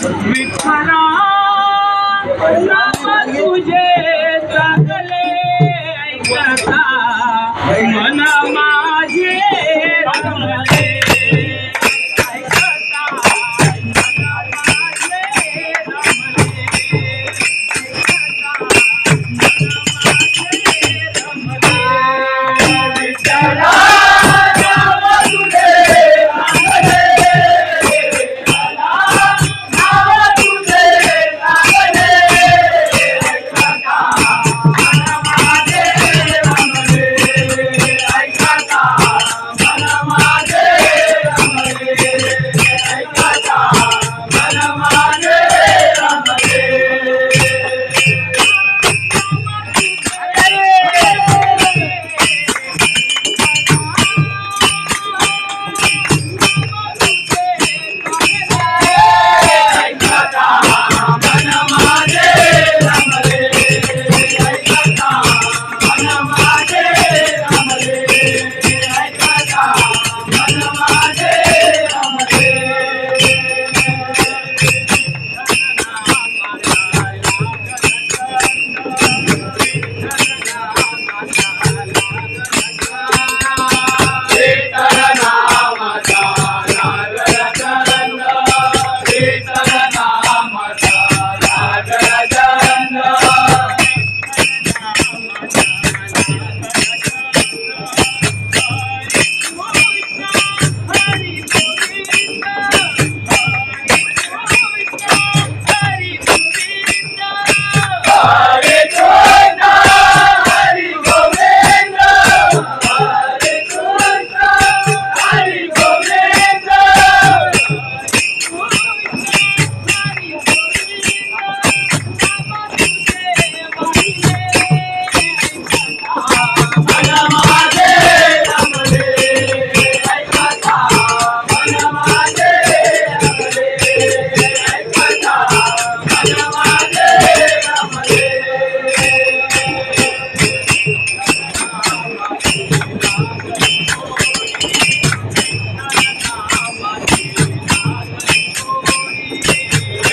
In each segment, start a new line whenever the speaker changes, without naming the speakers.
विठ्ठला नाम तुझे चांगले ऐकता मन माझे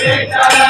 माझे